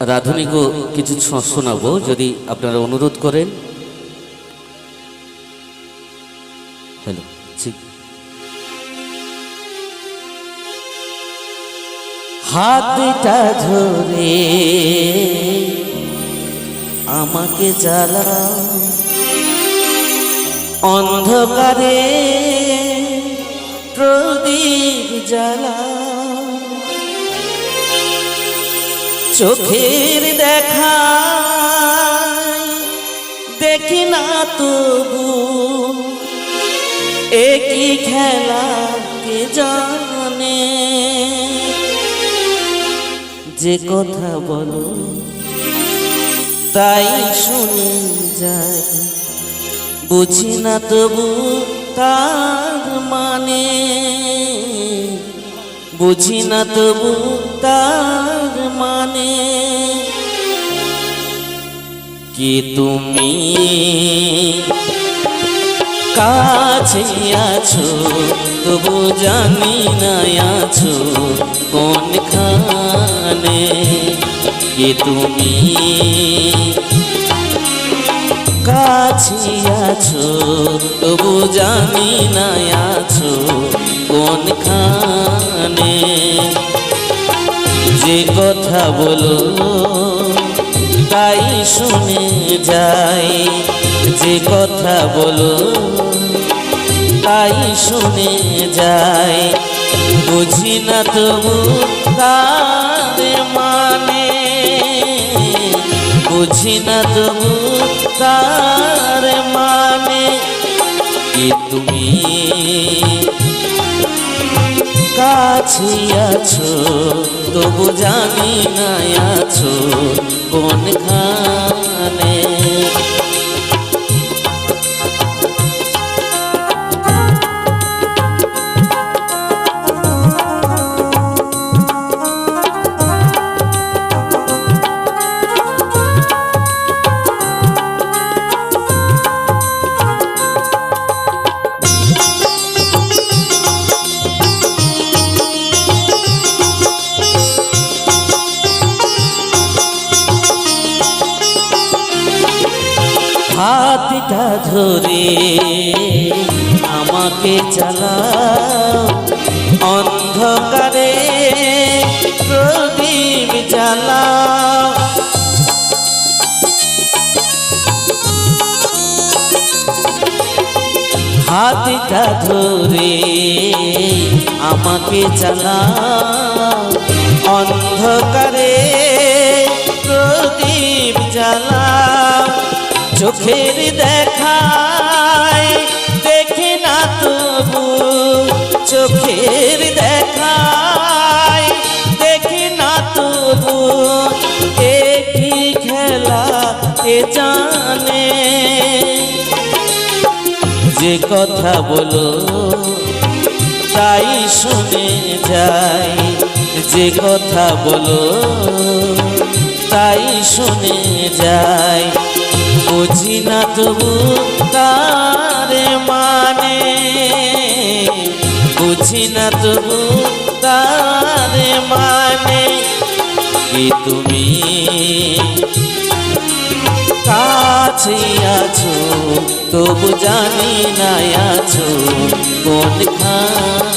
রাধুনিকও কিছু শোনাবো, যদি আপনারা অনুরোধ করেন। হ্যালো ঠিক হাতটা ধরে আমাকে জ্বালা অন্ধকারে প্রদীপ জ্বালা চোখের দেখা। দেখি না তবু একই খেলা কে জানে। যে কথা বলো, তাই শুনে যায়। বুঝি না তবু তার মানে। বুঝি না তবু তার মানে? কি তুমি কাছে আছো? তবু জানি না আছো কোনখানে। কি তুমি কাছে আছো? তবু জানি না আছো কোনখানে। যে কথা বলো, তাই শুনে যাই। যে কথা বলো, তাই শুনে যাই। বুঝি না তবু তার মানে। বুঝি না তবু তার মানে। কি তুমি কাছে আছো তবু জানি না হাতটা ধরে আমাকে চালাও। অন্ধকারে প্রদীপ জ্বালাও। হাতটা ধরে আমাকে চালাও। অন্ধকারে প্রদীপ জ্বালাও। চোখের দেখায় দেখি না তবু, চোখের দেখায় দেখি না তবু, একই খেলা কে জানে। যে কথা বলো, তাই শুনে যাই। যে কথা বলো, তাই শুনে যাই। বুঝি না তবু তার মানে। বুঝি না তবু তার মানে কি তুমি। কাছে আছো, তবু জানি না আছো, কোনখানে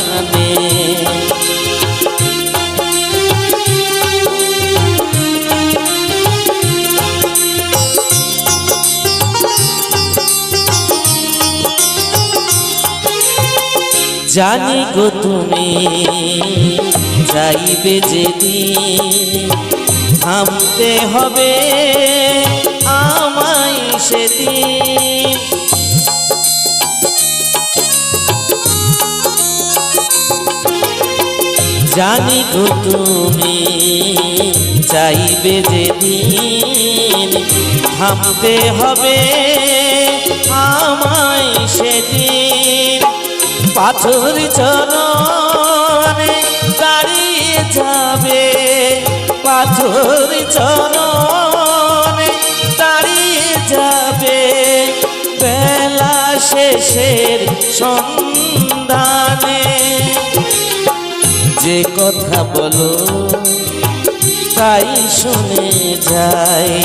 জানি গো তুমি, যাইবে যেদিন থামতে হবে আমায় সেদিন। জানি গো তুমি চাইবে যেদিন থামতে হবে আমায় সেদিন। পাথর চরণে দাঁড়িয়ে যাবে। পাথর চরণে দাঁড়িয়ে যাবে। বেলা শেষের সন্ধানে। যে কথা বলো, তাই শুনে যাই।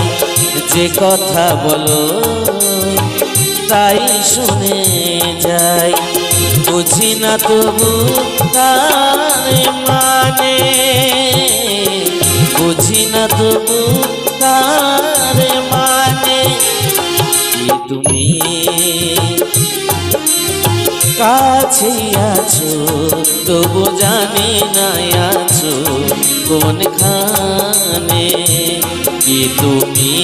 যে কথা বলো, তাই শুনে যাই। বুঝি না তবু তার মানে। বুঝি না তবু তার মানে কি তুমি। কাছে আছো, তবু জানি না আছো কোন খানে কি তুমি।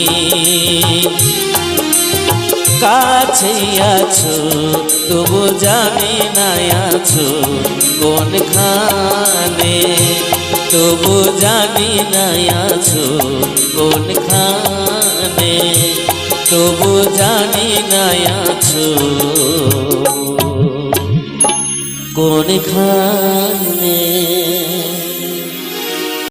কাছে আছো, তবু জানি না আছো কোন খানে তবু জানি না আছো কোন খানে তবু জানি না আছো কোন খানে